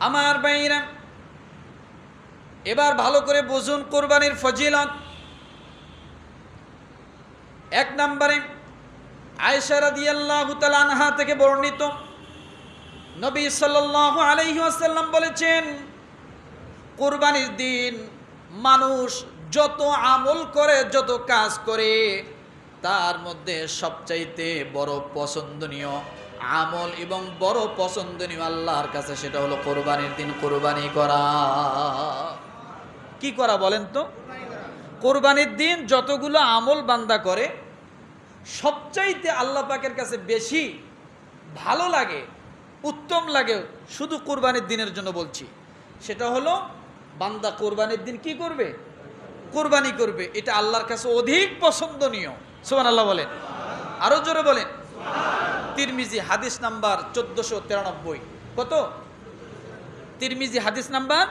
আমার বাইরা এবার ভালো করে বুঝুন কোরবানির ফজিলত। এক নম্বরে তাআলা আনহা থেকে বর্ণিত, নবী সাল্লাল্লাহু আলাইহি ওয়াসাল্লাম বলেছেন, কোরবানির দিন মানুষ যত আমল করে, যত কাজ করে, তার মধ্যে সবচাইতে বড় পছন্দনীয় আমল এবং বড় পছন্দনীয় আল্লাহর কাছে, সেটা হলো কোরবানির দিন কোরবানি করা। কি করা বলেন তো? কোরবানির দিন যতগুলো আমল বান্দা করে, সবচাইতে আল্লাহ পাকের কাছে বেশি ভালো লাগে, উত্তম লাগে শুধু কোরবানির দিনের জন্য বলছি। সেটা হলো, বান্দা কোরবানির দিন কি করবে? কোরবানি করবে। এটা আল্লাহর কাছে অধিক পছন্দনীয়। সোমান আল্লাহ বলেন। আরও জোরে বলেন। তিরমিজি হাদিস নাম্বার চোদ্দশো তিরানব্বই। কত? তিরমিজি হাদিস নাম্বার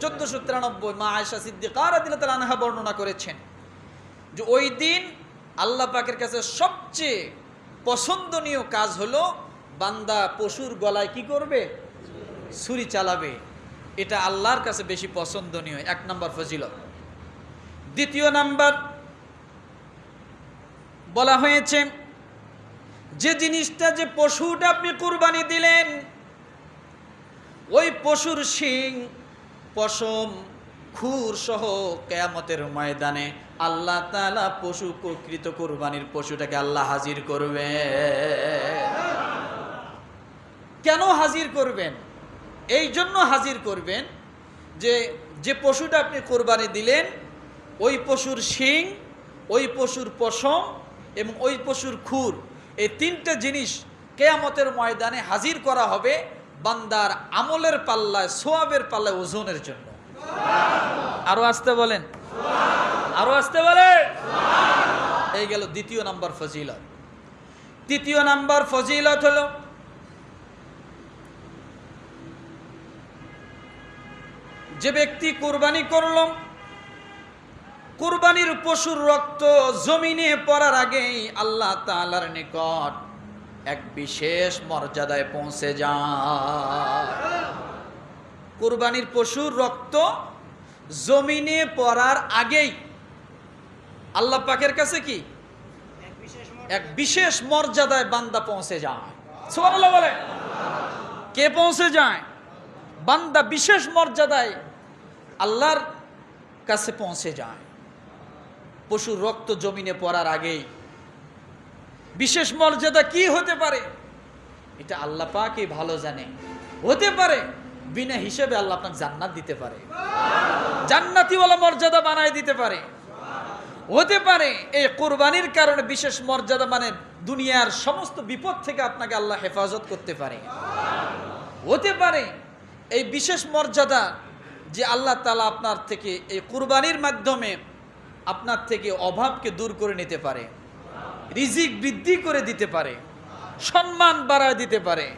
চোদ্দশো তিরানব্বই। মা আয়সা সিদ্দিকার আদিল্লাহ আনহা বর্ণনা করেছেন যে ওই দিন আল্লাহ পাকের কাছে সবচেয়ে পছন্দনীয় কাজ হলো বান্দা পশুর গলায় কি করবে? ছুরি চালাবে। এটা আল্লাহর কাছে বেশি পছন্দনীয়। এক নম্বর ফজিলত। দ্বিতীয় নাম্বার বলা হয়েছে যে জিনিসটা যে পশুটা আপনি কুরবানি দিলেন, ওই পশুর শিং, পশম, খুর সহ কেয়ামতের ময়দানে আল্লাহ তালা পশু কৃত কোরবানির পশুটাকে আল্লাহ হাজির করবে। কেন হাজির করবেন? এই জন্য হাজির করবেন যে যে পশুটা আপনি কোরবানি দিলেন, ওই পশুর শিং, ওই পশুর পশম এবং ওই পশুর খুর এই তিনটা জিনিস কেয়ামতের ময়দানে হাজির করা হবে বান্দার আমলের পাল্লায়, সোয়াবের পাল্লায়, ওজনের জন্য। আরও আসতে বলেন। আরও আসতে বলেন। এই গেল দ্বিতীয় নাম্বার ফজিলত। তৃতীয় নাম্বার ফজিলত হলো, যে ব্যক্তি কোরবানি করল কোরবানির পশুর রক্ত জমিনে পড়ার আগেই আল্লাহ তাআলার নিকট এক বিশেষ মর্যাদায় পৌঁছে যায়। কোরবানির পশুর রক্ত জমিনে পড়ার আগেই আল্লাহ পাকের কাছে কি? এক বিশেষ মর্যাদায় বান্দা পৌঁছে যায়। বলে কে পৌঁছে যায়? বান্দা বিশেষ মর্যাদায় আল্লাহর কাছে পৌঁছে যায়। পশুর রক্ত জমিনে পড়ার আগেই। বিশেষ মর্যাদা কি হতে পারে? এটা আল্লাহ পাকই ভালো জানে। হতে পারে, বিনা হিসেবে আল্লাহ আপনাকে জান্নাত দিতে পারে। জান্নাতিওয়ালা মর্যাদা বানায় দিতে পারে। হতে পারে, এই কোরবানির কারণে বিশেষ মর্যাদা মানে দুনিয়ার সমস্ত বিপদ থেকে আপনাকে আল্লাহ হেফাজত করতে পারে। হতে পারে, এই বিশেষ মর্যাদা যে আল্লাহ তালা আপনার থেকে এই কুরবানির মাধ্যমে আপনার থেকে অভাবকে দূর করে নিতে পারে। রিজিক বৃদ্ধি করে দিতে পারে। সম্মান বাড়ায় দিতে পারে।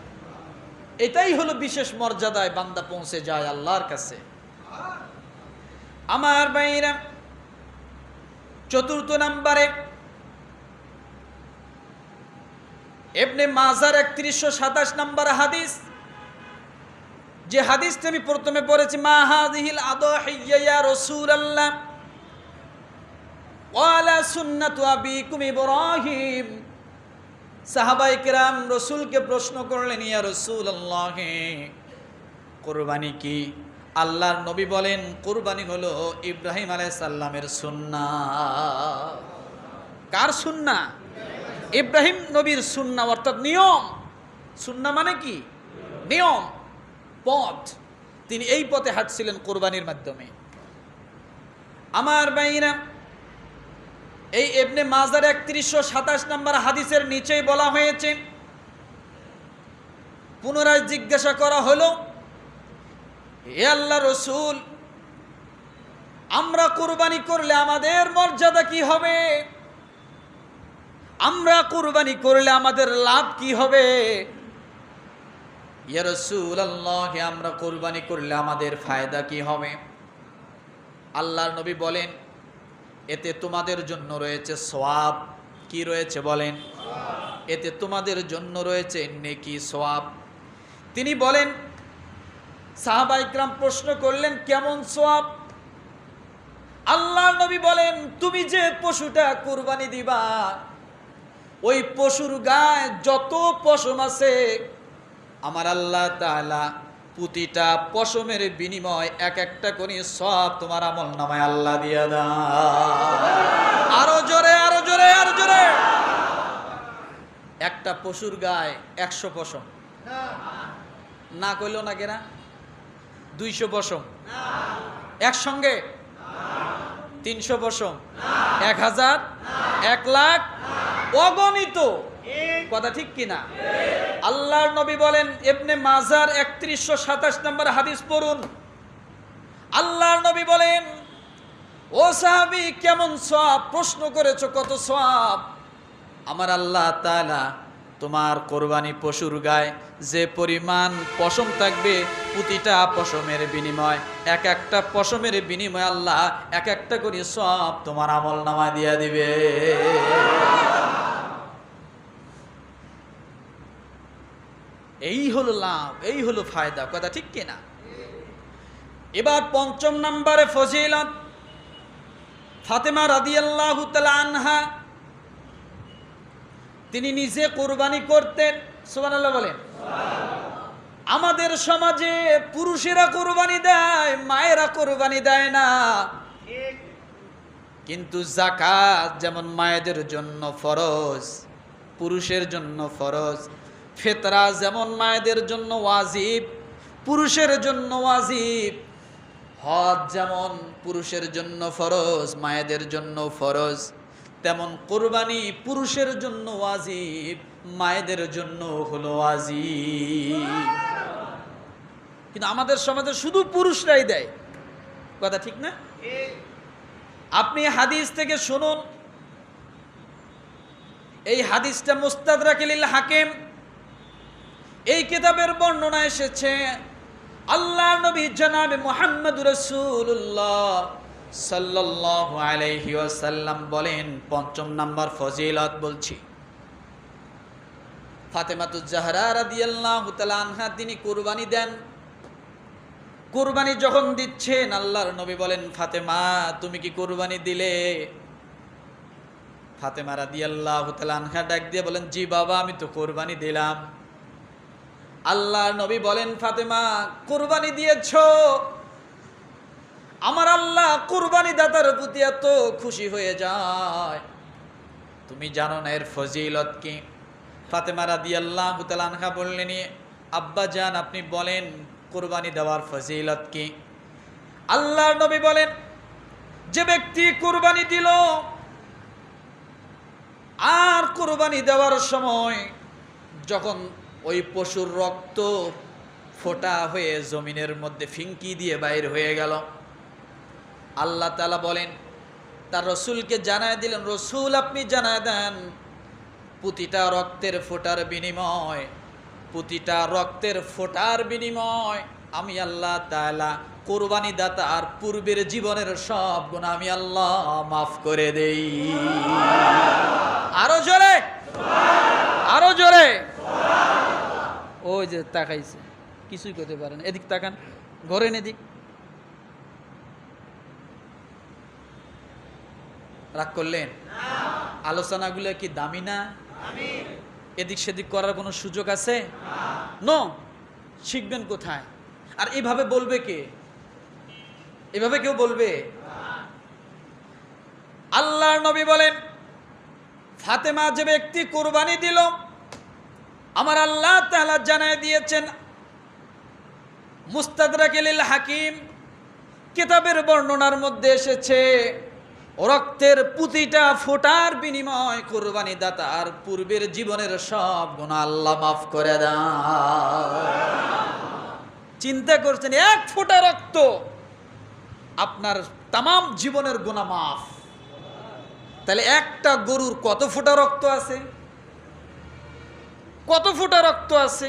এটাই হলো বিশেষ মর্যাদায় বান্দা পৌঁছে যায় আল্লাহর কাছে। আমার বাইরা চতুর্থ নাম্বারে এমনি মাজার একত্রিশশো সাতাশ নাম্বার হাদিস। যে হাদিসটা আমি প্রথমে পড়েছি, মা হাদিহিল আদহিয়া রাসূলুল্লাহ। ওয়ালা সুন্নাতু আবিকুম ইব্রাহিম। সাহাবাই কেরাম রসুলকে প্রশ্ন করলেন, ইয়া রাসূলুল্লাহ, কোরবানি কি? আল্লাহর নবী বলেন, কোরবানি হলো ইব্রাহিম আলাইহিস সালামের সুন্নাহ কার সুন্নাহ ইব্রাহিম নবীর সুন্নাহ অর্থাৎ নিয়ম। সুন্নাহ মানে কি? নিয়ম, পথ। তিনি এই পথে হাঁটছিলেন কোরবানির মাধ্যমে। আমার বাইরা এই এবনে মাজার একত্রিশশো সাতাশ নম্বর হাদিসের নিচেই বলা হয়েছে, পুনরায় জিজ্ঞাসা করা হলো এ আল্লাহ রসুল, আমরা কোরবানি করলে আমাদের মর্যাদা কি হবে? আমরা কোরবানি করলে আমাদের লাভ কি হবে? ইয়া রাসূলুল্লাহ, আমরা কোরবানি করলে আমাদের ফায়দা কি হবে? আল্লাহর নবী বলেন এতে তোমাদের জন্য রয়েছে সোয়াব কি রয়েছে বলেন? এতে তোমাদের জন্য রয়েছে নেকি সোয়াব তিনি বলেন সাহাবাইকরাম প্রশ্ন করলেন, কেমন সোয়াব আল্লাহ নবী বলেন, তুমি যে পশুটা কুরবানি দিবা, ওই পশুর গায়ে যত পশম আছে, আমার আল্লাহ তাআলা প্রতিটা পশমের বিনিময় এক একটা করে সব তোমার আমল নামায় আল্লাহ দিয়া দা আরও জোরে আরও জোরে আরও জোরে। একটা পশুর গায়ে একশো পশম। না কইল না কেনা? দুইশো পশম। একসঙ্গে? তিনশো পশম। এক হাজার? এক লাখ? অগণিত। কথা ঠিক কিনা? আল্লাহর নবী বলেন এবনে মাজার একত্রিশশো সাতাশ নম্বর হাদিস পড়ুন। আল্লাহর নবী বলেন, ও সাহাবি, কেমন সব প্রশ্ন করেছ, কত সব আমার আল্লাহ তাআলা তোমার কোরবানি পশুর গায়ে যে পরিমাণ পশম থাকবে, প্রতিটা পশমের বিনিময়, এক একটা পশমের বিনিময় আল্লাহ এক একটা করে সব তোমার আমল নামা দিয়া দিবে এই হলো লাভ, এই হলো ফায়দা, কথা ঠিক কিনা এবার পঞ্চম নম্বরে ফজিলত, ফাতেমা রাদিয়াল্লাহু আনহা, তিনি নিজে কোরবানি করতেন, সুবহানাল্লাহ বলেন, আমাদের সমাজে পুরুষেরা কোরবানি দেয়, মায়েরা কোরবানি দেয় না। কিন্তু জাকাত যেমন মায়েদের জন্য ফরজ, পুরুষের জন্য ফরজ ফেতরা যেমন মায়েদের জন্য ওয়াজিব, পুরুষের জন্য ওয়াজিব। হজ যেমন পুরুষের জন্য ফরজ, মায়েদের জন্য ফরজ, তেমন কোরবানি পুরুষের জন্য ওয়াজিব, মায়েদের জন্য হলো ওয়াজিব। কিন্তু আমাদের সমাজে শুধু পুরুষরাই দেয়। কথা ঠিক না? আপনি হাদিস থেকে শুনুন। এই হাদিসটা মুস্তাদ রাকিলিল হাকিম এই কিতাবের বর্ণনা এসেছে, আল্লাহ নবী জনাবে মোহাম্মদ রসুল্লাহ সাল্লাল্লাহু আলাইহি ওয়াসাল্লাম বলেন, পঞ্চম নাম্বার ফজিলত বলছি। ফাতেমাতুজ জাহরা রাদিয়াল্লাহু তিনি কুরবানি দেন। কুরবানি যখন দিচ্ছেন, আল্লাহর নবী বলেন, ফাতেমা, তুমি কি কুরবানি দিলে? ফাতেমা রাদিয়াল্লাহু তাআলা আনহা ডাক দিয়ে বলেন, জি বাবা, আমি তো কুরবানি দিলাম। আল্লাহ নবী বলেন, ফাতেমা, কুরবানি দিয়েছ? আমার আল্লাহ কুরবানি দাতার প্রতি এত খুশি হয়ে যায়। তুমি জানো না এর ফজিলত কি? ফাতেমা রাদি আল্লাহ আনহা বললেন, আব্বা জান, আপনি বলেন কুরবানি দেওয়ার ফজিলত কি? আল্লাহ নবী বলেন, যে ব্যক্তি কুরবানি দিল, আর কুরবানি দেওয়ার সময় যখন ওই পশুর রক্ত ফোটা হয়ে জমিনের মধ্যে ফিঙ্কি দিয়ে বাইর হয়ে গেল। আল্লাহ তালা বলেন, তার রসুলকে জানায় দিলেন, রসুল, আপনি জানায় দেন, প্রতিটা রক্তের ফোটার বিনিময়, প্রতিটা রক্তের ফোটার বিনিময়, আমি আল্লাহ তালা কোরবানি দাতা আর পূর্বের জীবনের সব গুণ আমি আল্লাহ মাফ করে দেই। আরও জোরে আরও জোরে। ওই যে তাকাইছে, কিছুই করতে পারেন এদিক তাকান ঘরেন এদিক। রাগ করলেন? আলোচনাগুলো কি দামি না? এদিক সেদিক করার কোনো সুযোগ আছে? নো, শিখবেন কোথায়? আর এভাবে বলবে কে? এভাবে কেউ বলবে? আল্লাহর নবী বলেন, ফাতেমা যে ব্যক্তি কোরবানি দিল আমার আল্লাহ তাআলা জানায় দিয়েছেন মুস্তাদরাকিল হাকিম কিতাবের বর্ণনার মধ্যে এসেছে, রক্তের প্রতিটা ফোটার বিনিময় কোরবানি দাতার পূর্বের জীবনের সব গুণা আল্লাহ মাফ করে চিন্তা করছেন, এক ফোঁটা রক্ত আপনার তাম জীবনের গুণা মাফ। তাহলে একটা গরুর কত ফোটা রক্ত আছে? কত ফোঁটা রক্ত আছে?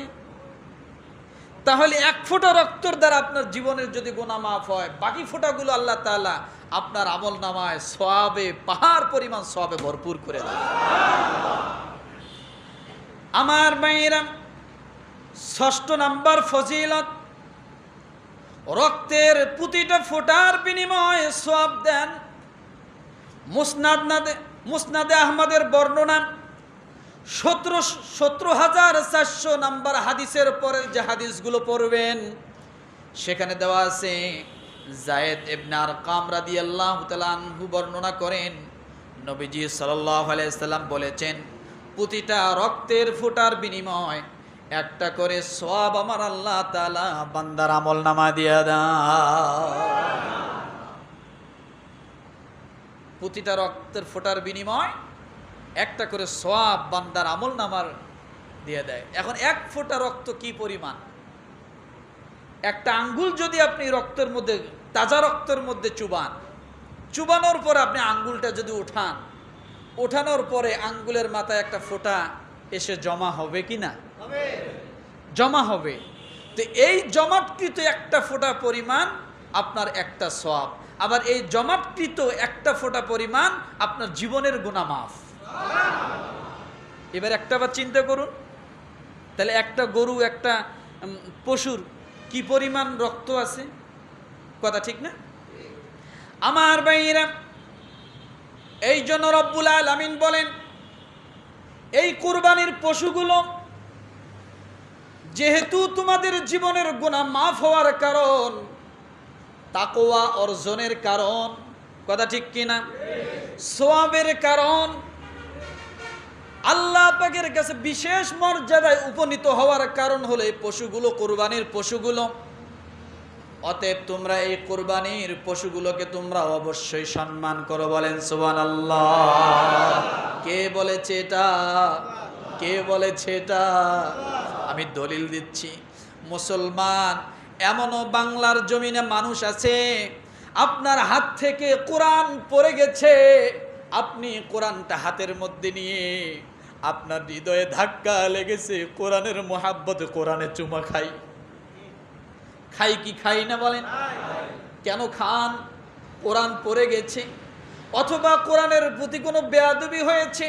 তাহলে এক ফোঁটা রক্তর দ্বারা আপনার জীবনের যদি গোনা মাফ হয়, বাকি ফোঁটাগুলো আল্লাহ তাআলা আপনার আমল নামায় সবে পাহাড় পরিমাণ সবে ভরপুর করে দেয়। আমার মায়েরাম ষষ্ঠ নাম্বার ফজিলত, রক্তের প্রতিটা ফোটার বিনিময়ে সব দেন। মুসনাদ মুসনাদে আহমদের বর্ণনা সতেরো সতেরো হাজার চারশো নাম্বার হাদিসের পরে যে হাদিসগুলো পড়বেন, সেখানে দেওয়া আছে, জায়েদ ইবনার কামরা দিয়ে আল্লাহ আনহু বর্ণনা করেন, নবীজি সাল্লাহ আলাইসাল্লাম বলেছেন, প্রতিটা রক্তের ফুটার বিনিময় একটা করে সব আমার আল্লাহ তালা বান্দার আমল নামা দিয়া দা প্রতিটা রক্তের ফোটার বিনিময় একটা করে সোয়াব বান্দার আমল নামার দিয়ে দেয়। এখন এক ফোঁটা রক্ত কি পরিমাণ? একটা আঙ্গুল যদি আপনি রক্তের মধ্যে তাজা রক্তের মধ্যে চুবান চুবানোর পরে আপনি আঙ্গুলটা যদি উঠান ওঠানোর পরে আঙ্গুলের মাথায় একটা ফোঁটা এসে জমা হবে কি না? জমা হবে। তো এই জমাটকৃত একটা ফোঁটা পরিমাণ আপনার একটা সব আবার এই জমাটকৃত একটা ফোঁটা পরিমাণ আপনার জীবনের গুণা মাফ। এবার একটা বার চিন্তা করুন। তাহলে একটা গরু, একটা পশুর কি পরিমাণ রক্ত আছে? কথা ঠিক না? আমার ভাইয়েরা, এই জন্য রব্বুল আলামিন বলেন, এই কুরবানির পশুগুলো যেহেতু তোমাদের জীবনের গুণা মাফ হওয়ার কারণ তাকোয়া অর্জনের কারণ, কথা ঠিক কিনা? সোয়াবের কারণ আল্লাহ পাকের কাছে বিশেষ মর্যাদায় উপনীত হওয়ার কারণ হলো এই পশুগুলো, কোরবানির পশুগুলো। অতএব তোমরা এই কোরবানির পশুগুলোকে তোমরা অবশ্যই সম্মান করো বলেন সোহান আল্লাহ কে বলেছে এটা? কে বলেছে এটা? আমি দলিল দিচ্ছি। মুসলমান, এমনও বাংলার জমিনে মানুষ আছে, আপনার হাত থেকে কোরআন পড়ে গেছে, আপনি কোরআনটা হাতের মধ্যে নিয়ে আপনার হৃদয়ে ধাক্কা লেগেছে, কোরআনের মোহাব্বত কোরআনে চুমা খাই। খাই কি খাই না বলেন? কেন খান? কোরআন পড়ে গেছে, অথবা কোরআনের প্রতি কোনো বেয়াদবি হয়েছে?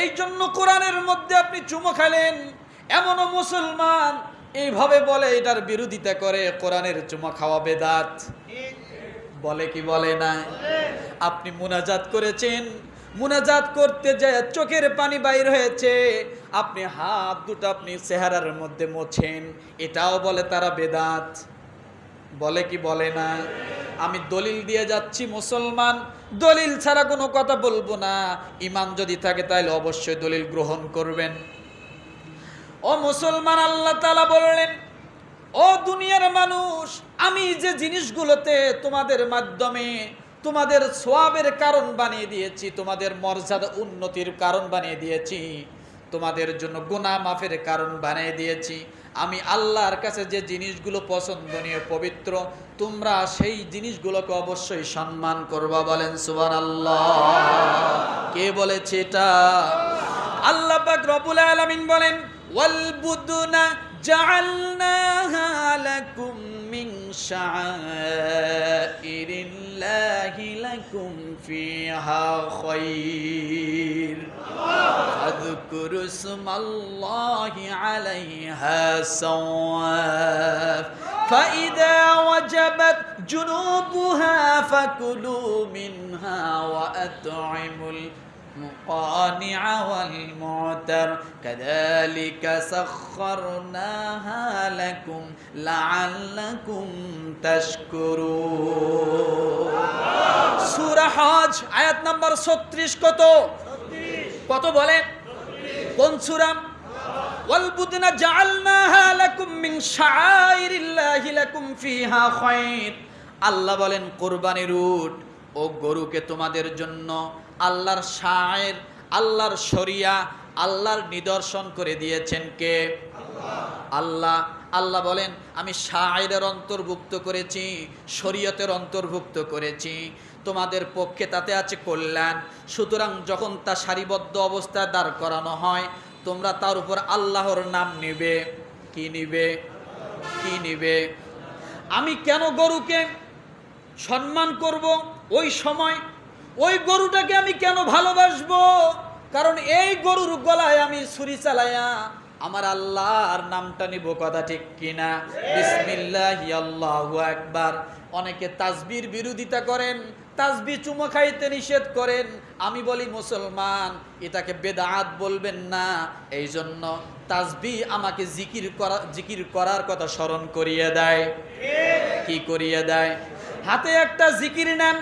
এই জন্য কোরআনের মধ্যে আপনি চুমো খেলেন এমনও মুসলমান এইভাবে বলে, এটার বিরোধিতা করে, কোরআনের চুমা খাওয়া বেদাত। বলে কি বলে না? আপনি মুনাজাত করেছেন মুনাজাত করতে যায় চোখের পানি বাইর হয়েছে, আপনি হাত দুটো আপনি চেহারার মধ্যে মোছেন, এটাও বলে তারা বেদাত। বলে কি বলে না? আমি দলিল দিয়ে যাচ্ছি মুসলমান, দলিল ছাড়া কোনো কথা বলব না। ইমান যদি থাকে তাহলে অবশ্যই দলিল গ্রহণ করবেন। ও মুসলমান, আল্লাহ তালা বললেন, ও দুনিয়ার মানুষ, আমি যে জিনিসগুলোতে তোমাদের মাধ্যমে তোমাদের সোয়াবের কারণ বানিয়ে দিয়েছি, তোমাদের মর্যাদা উন্নতির কারণ বানিয়ে দিয়েছি, তোমাদের জন্য গুনাহ মাফের কারণ বানিয়ে দিয়েছি। আমি আল্লাহর কাছে যে জিনিসগুলো পছন্দনীয়, পবিত্র, তোমরা সেই জিনিসগুলোকে অবশ্যই সম্মান করবা বলেন সুবান আল্লাহ কে বলেছে এটা? আল্লাহ রবুল আলামিন বলেন, ওয়াল বুদুনা জাআলনাহা লাকুম মিন الله لكم فيها خير. فاذكروا اسم الله عليها سواف فإذا وجبت جنوبها فكلوا منها وأطعموا المقانع والمعتر كذلك سخرناها لكم لعلكم تشكرون সূরা হজ আয়াত নাম্বার 36 কত কত বলেন কোন সূরা ওয়াল বুদনা জাআলনাহা লাকুম মিন শাআইরিল্লাহি লাকুম ফিহা খায়র আল্লাহ বলেন কোরবানির উট ও গরুকে তোমাদের জন্য আল্লাহর শায়ের, আল্লাহর শরিয়া, আল্লাহর নিদর্শন করে দিয়েছেন কে? আল্লাহ। আল্লাহ। বলেন, আমি শায়ের অন্তর্ভুক্ত করেছি, শরীয়তের অন্তর্ভুক্ত করেছি। তোমাদের পক্ষে তাতে আছে কল্যাণ। সুতরাং যখন তা সারিবদ্ধ অবস্থায় দাঁড় করানো হয়, তোমরা তার উপর আল্লাহর নাম নিবে। কি নিবে? কি নিবে? আমি কেন গরুকে সম্মান করব? ওই সময় ওই গরুটাকে আমি কেন ভালোবাসবো? কারণ এই গরুর গলায় আমি ছুরি চালাইয়া আমার আল্লাহর নামটা নিব কথা ঠিক কিনা? বিসমিল্লাহ আল্লাহু একবার অনেকে তাজবির বিরোধিতা করেন তাসবি চুমো খাইতে নিষেধ করেন। আমি বলি মুসলমান এটাকে বেদাত বলবেন না। এই জন্য তাসবি আমাকে জিকির করা জিকির করার কথা স্মরণ করিয়ে দেয়। কি করিয়ে দেয়? হাতে একটা জিকির নেন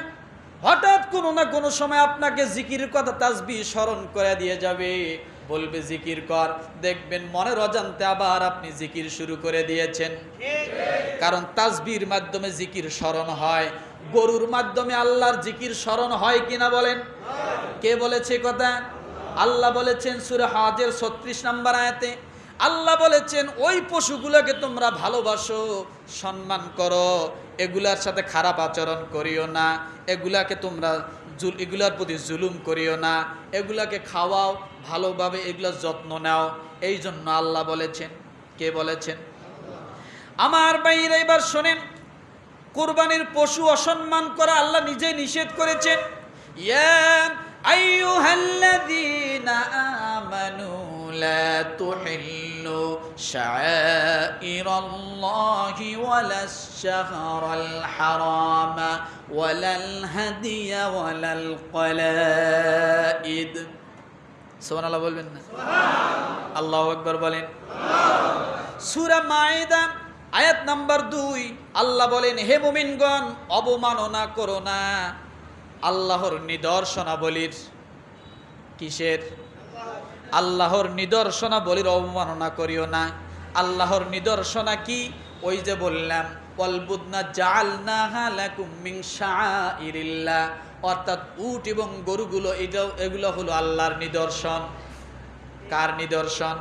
হঠাৎ কোনো না কোনো সময় আপনাকে জিকির কথা তাসবি স্মরণ করে দিয়ে যাবে। বলবে, জিকির কর। দেখবেন মনের অজান্তে আবার আপনি জিকির শুরু করে দিয়েছেন। কারণ তাজবির মাধ্যমে জিকির স্মরণ হয়। গরুর মাধ্যমে আল্লাহর জিকির স্মরণ হয় কিনা বলেন? কে বলেছে কথা? আল্লাহ বলেছেন সুরে হাজের ছত্রিশ নাম্বার আয়াতে আল্লাহ বলেছেন, ওই পশুগুলোকে তোমরা ভালোবাসো, সম্মান করো, এগুলার সাথে খারাপ আচরণ করিও না, এগুলাকে তোমরা জুল, এগুলার প্রতি জুলুম করিও না, এগুলাকে খাওয়াও ভালোভাবে এগুলার যত্ন নাও। এই জন্য আল্লাহ বলেছেন। কে বলেছেন? আমার বাইরে এবার শোনেন, কোরবানির পশু অসম্মান করা আল্লাহ নিজে নিষেধ করেছেন। ইয়া আইয়ুহাল্লাযীনা আমানু লা তুহিল্লু শাআইরাল্লাহি ওয়ালাশ শাহরাল হারামা ওয়ালাল হাদিয়া ওয়ালাল কলাইদ সুবহানাল্লাহ বলবেন না? আল্লাহু আকবার বলেন। সূরা মাইদা আয়াত নাম্বার দুই। আল্লাহ বলেন হে মুমিনগণ অবমাননা করো না। আল্লাহর নিদর্শনাবলীর কিসের? আল্লাহর নিদর্শনাবলীর অবমাননা করিও না। আল্লাহর নিদর্শনা কি? ওই যে বললাম, ওয়ালবুদনা জাআলনাহা লাকুম মিন শাআইরিল্লাহ। অর্থাৎ উট এবং গরুগুলো, এটাও, এগুলো হলো আল্লাহর নিদর্শন। কার নিদর্শন?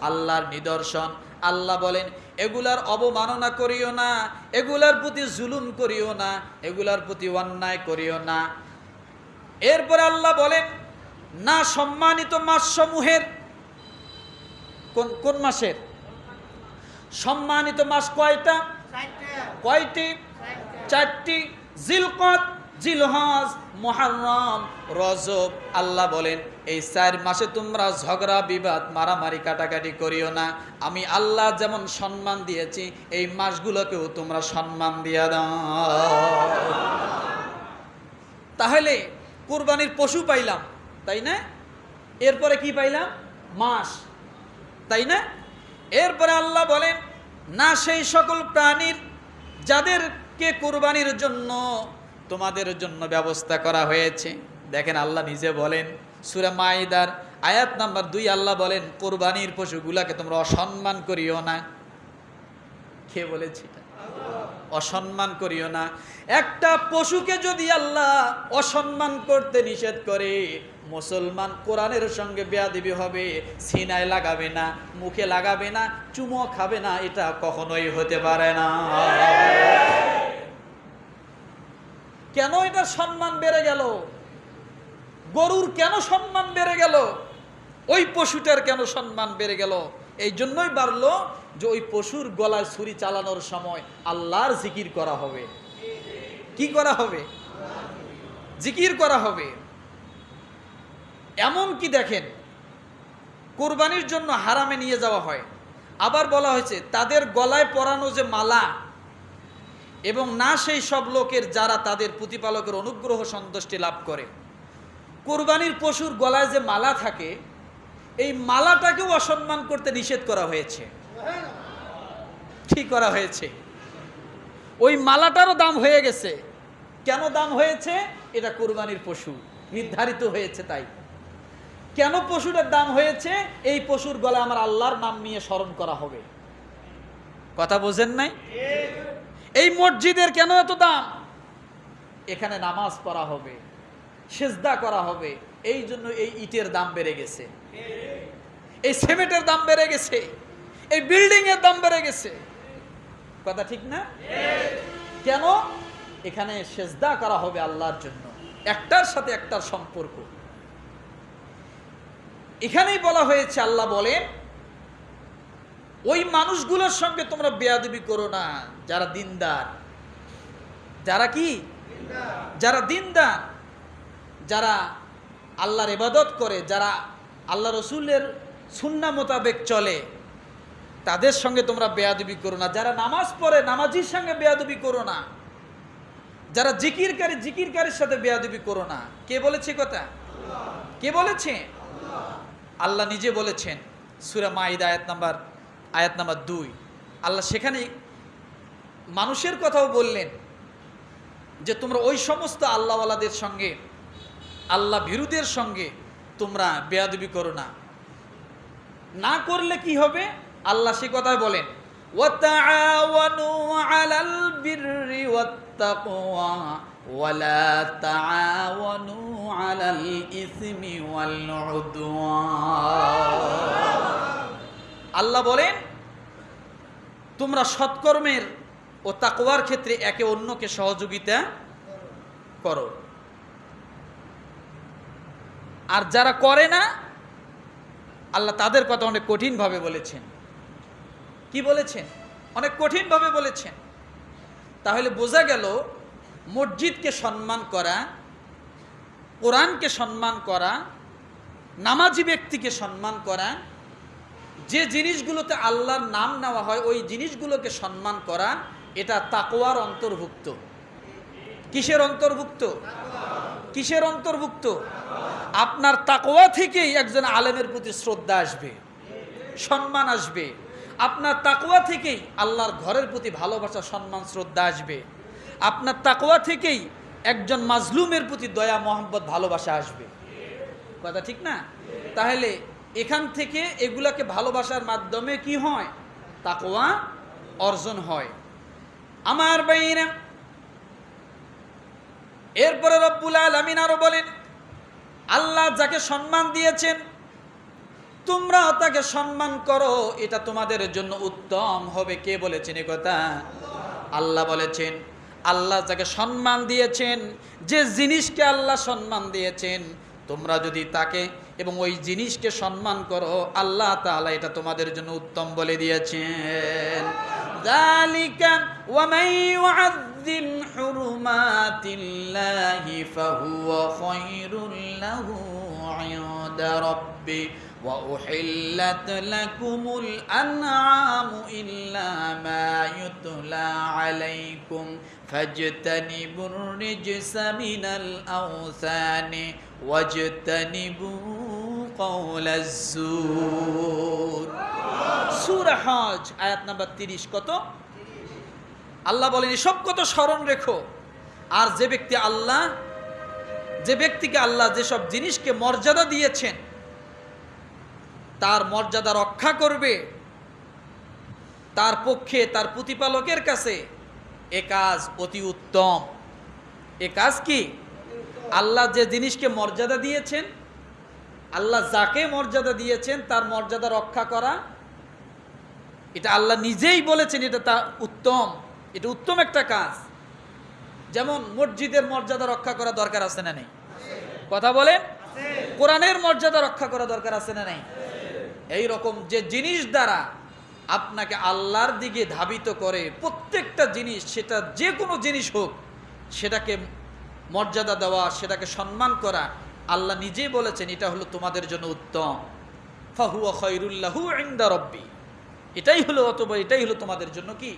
আল্লাহর নিদর্শন। আল্লাহ বলেন, এগুলার অবমাননা করিও না, এগুলার প্রতি জুলুম করিও না, এগুলার প্রতি অন্যায় করিও না। এরপরে আল্লাহ বলেন না সম্মানিত মাস সমূহের কোন কোন মাসের? সম্মানিত মাস কয়টা? কয়টি? চারটি। জিলকত, জিলহজ, মহারম, রজব। আল্লাহ বলেন, এই চার মাসে তোমরা ঝগড়া, বিবাদ, মারামারি, কাটাকাটি করিও না। আমি আল্লাহ যেমন সম্মান দিয়েছি, এই মাসগুলোকেও তোমরা সম্মান দিয়া দাও। তাহলে কুরবানির পশু পাইলাম। তাই না? এরপরে কি পাইলাম? মাস তাই না? এরপরে আল্লাহ বলেন, না সেই সকল প্রাণীর যাদেরকে কুরবানির জন্য তোমাদের জন্য ব্যবস্থা করা হয়েছে। দেখেন আল্লাহ নিজে বলেন, সুরা মাইদার আয়াত নাম্বার দুই আল্লাহ বলেন, কোরবানির পশুগুলাকে তোমরা অসম্মান করিও না। কে বলেছি অসম্মান করিও না। একটা পশুকে যদি আল্লাহ অসম্মান করতে নিষেধ করে মুসলমান কোরআনের সঙ্গে বেয়াদিবি হবে, সিনায় লাগাবে না, মুখে লাগাবে না চুমো খাবে না, এটা কখনোই হতে পারে না। কেন এটা সম্মান বেড়ে গেল? গরুর কেন সম্মান বেড়ে গেল? ওই পশুটার কেন সম্মান বেড়ে গেল? এই জন্যই বাড়লো যে ওই পশুর গলায় ছুরি চালানোর সময় আল্লাহর জিকির করা হবে। কি করা হবে? জিকির করা হবে। এমন কি দেখেন? কোরবানির জন্য হারামে নিয়ে যাওয়া হয়। আবার বলা হয়েছে, তাদের গলায় পরানো যে মালা এবং না সেই সব লোকের যারা তাদের প্রতিপালকের অনুগ্রহ সন্তুষ্টি লাভ করে। কোরবানির পশুর গলায় যে মালা থাকে, এই মালাটাকেও অসম্মান করতে নিষেধ করা হয়েছে। ঠিক করা হয়েছে? ওই মালাটারও দাম হয়ে গেছে। কেন দাম হয়েছে? এটা কোরবানির পশু। নির্ধারিত হয়েছে তাই। কেন পশুটার দাম হয়েছে? এই পশুর গলায় আমার আল্লাহর নাম নিয়ে স্মরণ করা হবে। কথা বোঝেন নাই? এই মসজিদের কেন এত দাম? এখানে নামাজ পড়া হবে, সেজদা করা হবে, এই জন্য এই ইটের দাম বেড়ে গেছে। এই সিমেন্টের দাম বেড়ে গেছে, এই বিল্ডিং এর দাম বেড়ে গেছে। কথা ঠিক না? কেন? এখানে সেজদা করা হবে আল্লাহর জন্য। একটার সাথে একটার সম্পর্ক। এখানেই বলা হয়েছে, আল্লাহ বলেন, ওই মানুষগুলোর সঙ্গে তোমরা বেয়াদবি করো না, যারা দিনদার। যারা কি? যারা দিনদার। যারা আল্লাহর ইবাদত করে, যারা আল্লাহ রসুলের সুন্না মোতাবেক চলে, তাদের সঙ্গে তোমরা বেয়াদবি করো না। যারা নামাজ পড়ে, নামাজির সঙ্গে বেয়াদবি করো না। যারা জিকিরকারী, জিকিরকারীর সাথে বেয়াদবি করো না। কে বলেছে কথা? কে বলেছে? আল্লাহ নিজে বলেছেন, সুরা মাঈদ আয়াত নাম্বার আয়াত নাম্বার দুই। আল্লাহ সেখানে মানুষের কথাও বললেন যে, তোমরা ওই সমস্ত আল্লাহওয়ালাদের সঙ্গে, আল্লাহ বিরুদের সঙ্গে তোমরা বেয়াদবি করো না। না করলে কি হবে? আল্লাহ সে কথায় বলেন, ওয়া وَلَا تَعَاوَنُوا عَلَى الْإِثْمِ وَالْعُدْوَانِ আল্লাহ বলেন তোমরা সৎকর্মের ও তাকওয়ার ক্ষেত্রে একে অন্যকে সহযোগিতা করো আর যারা করে না আল্লাহ তাদের কথা অনেক কঠিনভাবে বলেছেন কি বলেছেন অনেক কঠিনভাবে বলেছেন তাহলে বোঝা গেল মসজিদকে সম্মান করা, কোরআনকে সম্মান করা, নামাজি ব্যক্তিকে সম্মান করা, যে জিনিসগুলোতে আল্লাহর নাম নেওয়া হয় ওই জিনিসগুলোকে সম্মান করা, এটা তাকওয়ার অন্তর্ভুক্ত। কিসের অন্তর্ভুক্ত? কিসের অন্তর্ভুক্ত? আপনার তাকওয়া থেকেই একজন আলেমের প্রতি শ্রদ্ধা আসবে, সম্মান আসবে। আপনার তাকওয়া থেকেই আল্লাহর ঘরের প্রতি ভালোবাসা, সম্মান, শ্রদ্ধা আসবে। আপনার তাকোয়া থেকেই একজন মাজলুমের প্রতি দয়া মোহাম্মত ভালোবাসা আসবে। কথা ঠিক না? তাহলে এখান থেকে এগুলাকে ভালোবাসার মাধ্যমে কি হয়? তাকোয়া অর্জন হয়। আমার বাইরা এরপরে রব্বুল আলমিন আরও বলেন, আল্লাহ যাকে সম্মান দিয়েছেন তোমরা তাকে সম্মান করো, এটা তোমাদের জন্য উত্তম হবে। কে বলেছেন এ কথা? আল্লাহ বলেছেন আল্লাহ যাকে সম্মান দিয়েছেন যে জিনিসকে আল্লাহ সম্মান দিয়েছেন তোমরা যদি তাকে এবং ওই জিনিসকে সম্মান করো আল্লাহ তাআলা এটা তোমাদের জন্য উত্তম বলে দিয়েছেন ذلك ومن يعظم حرمات الله فهو خير له عند ربه وأحلت لكم الأنعام إلا ما يتلى عليكم فاجتنبوا الرجس من الأوثان واجتنبوا قول الزور সূরা হজ আয়াত নাম্বার 30 কত আল্লাহ বলেন এসব কত স্মরণ রেখো আর যে ব্যক্তি আল্লাহ যে ব্যক্তিকে আল্লাহ যেসব জিনিসকে মর্যাদা দিয়েছেন, তার মর্যাদা রক্ষা করবে, তার পক্ষে, তার প্রতিপালকের কাছে এ কাজ অতি উত্তম। এ কাজ কি? আল্লাহ যে জিনিসকে মর্যাদা দিয়েছেন, আল্লাহ যাকে মর্যাদা দিয়েছেন, তার মর্যাদা রক্ষা করা, এটা আল্লাহ নিজেই বলেছেন, এটা তা উত্তম, এটা উত্তম একটা কাজ। যেমন মসজিদের মর্যাদা রক্ষা করা দরকার আছে না নেই? কথা বলেন? কোরআনের মর্যাদা রক্ষা করা দরকার আছে না নেই? এই রকম যে জিনিস দ্বারা আপনাকে আল্লাহর দিকে ধাবিত করে প্রত্যেকটা জিনিস, সেটা যে কোনো জিনিস হোক, সেটাকে মর্যাদা দেওয়া, সেটাকে সম্মান করা, আল্লাহ নিজেই বলেছেন, এটা হলো তোমাদের জন্য উত্তম। ফাহুয়া খৈরুল্লাহু ইন্দা রব্বি। এটাই হলো অথবা এটাই হলো তোমাদের জন্য কি?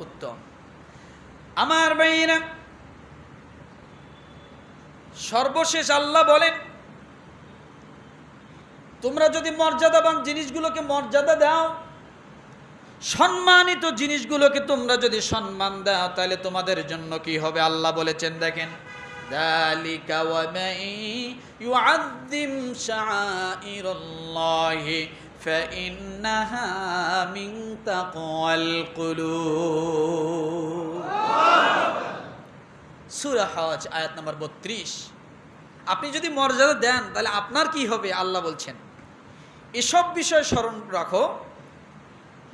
উত্তম। আমার ভাইয়েরা, সর্বশেষ আল্লাহ বলেন, তোমরা যদি মর্যাদাবান জিনিসগুলোকে মর্যাদা দাও, সম্মানিত জিনিসগুলোকে তোমরা যদি সম্মান দাও, তাহলে তোমাদের জন্য কি হবে? আল্লাহ বলেছেন, দেখেন, দালিকা ওয়া মাই ইউআযযিম শাআইরাল্লাহি فإنها من تقوى القلوب সূরা হজ আয়াত নম্বর 32 আপনি যদি মর্যাদা দেন তাহলে আপনার কি হবে আল্লাহ বলছেন এসব বিষয় স্মরণ রাখো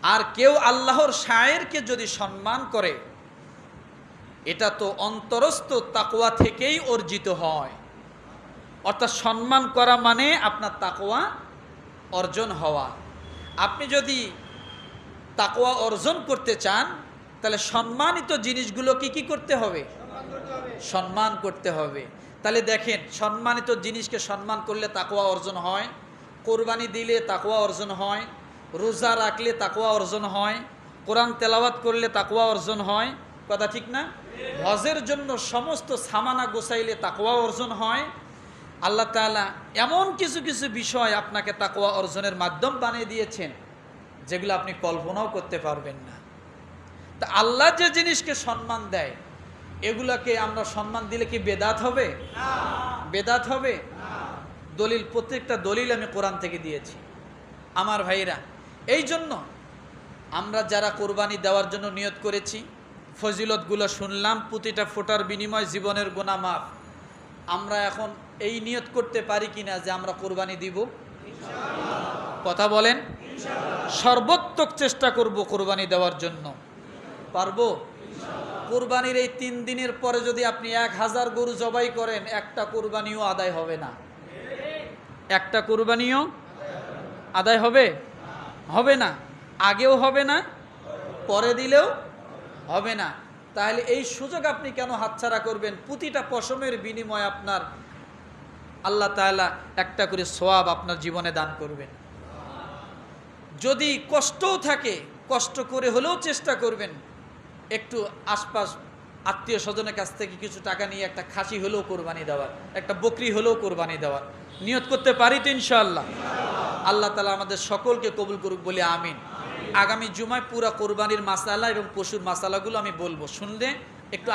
আর কেউ আল্লাহর শায়েরকে যদি সম্মান করে এটা তো অন্তরস্থ তাকোয়া থেকেই অর্জিত হয় অর্থাৎ সম্মান করা মানে আপনার তাকোয়া অর্জন হওয়া। আপনি যদি তাকোয়া অর্জন করতে চান, তাহলে সম্মানিত জিনিসগুলোকে কি করতে হবে? সম্মান করতে হবে। তাহলে দেখেন, সম্মানিত জিনিসকে সম্মান করলে তাকোয়া অর্জন হয়, কোরবানি দিলে তাকুয়া অর্জন হয়, রোজা রাখলে তাকুয়া অর্জন হয়, কোরআন তেলাওয়াত করলে তাকুয়া অর্জন হয়, কথা ঠিক না? হজের জন্য সমস্ত সামানা গোসাইলে তাকুয়া অর্জন হয় আল্লাহ তাআলা এমন কিছু কিছু বিষয় আপনাকে তাকোয়া অর্জনের মাধ্যম বানিয়ে দিয়েছেন যেগুলো আপনি কল্পনাও করতে পারবেন না। তা আল্লাহ যে জিনিসকে সম্মান দেয় এগুলাকে আমরা সম্মান দিলে কি বেদাত হবে? বেদাত হবে? দলিল প্রত্যেকটা দলিল আমি কোরআন থেকে দিয়েছি। আমার ভাইরা এই জন্য আমরা যারা কোরবানি দেওয়ার জন্য নিয়ত করেছি ফজিলতগুলো শুনলাম প্রতিটা ফোটার বিনিময় জীবনের গোনা মাফ। আমরা এখন এই নিয়ত করতে পারি কিনা যে আমরা কোরবানি দিব? কথা বলেন। সর্বোত্তক চেষ্টা করব কোরবানি দেওয়ার জন্য। পারব? কোরবানির এই তিন দিনের পরে যদি আপনি এক হাজার গরু জবাই করেন, একটা কোরবানিও আদায় হবে না। একটা কোরবানিও আদায় হবে? হবে না। আগেও হবে না, পরে দিলেও হবে না। তাহলে এই সুযোগ আপনি কেন হাতছাড়া করবেন? প্রতিটা পশমের বিনিময়ে আপনার আল্লাহ তাআলা একটা করে সোয়াব আপনার জীবনে দান করবেন। যদি কষ্টও থাকে, কষ্ট করে হলেও চেষ্টা করবেন। একটু আশপাশ আত্মীয় স্বজনের কাছ থেকে কিছু টাকা নিয়ে একটা খাসি হলেও কোরবানি দেওয়ার, একটা বকরি হলেও কোরবানি দেওয়ার। নিয়ত করতে পারি তো ইনশাআল্লাহ। আল্লাহ তালা আমাদের সকলকে কবুল করুক বলে আমিন। আগামী জুমায় পুরা কোরবানির মাসালা এবং পশুর মাসালাগুলো আমি বলব। শুনলে একটু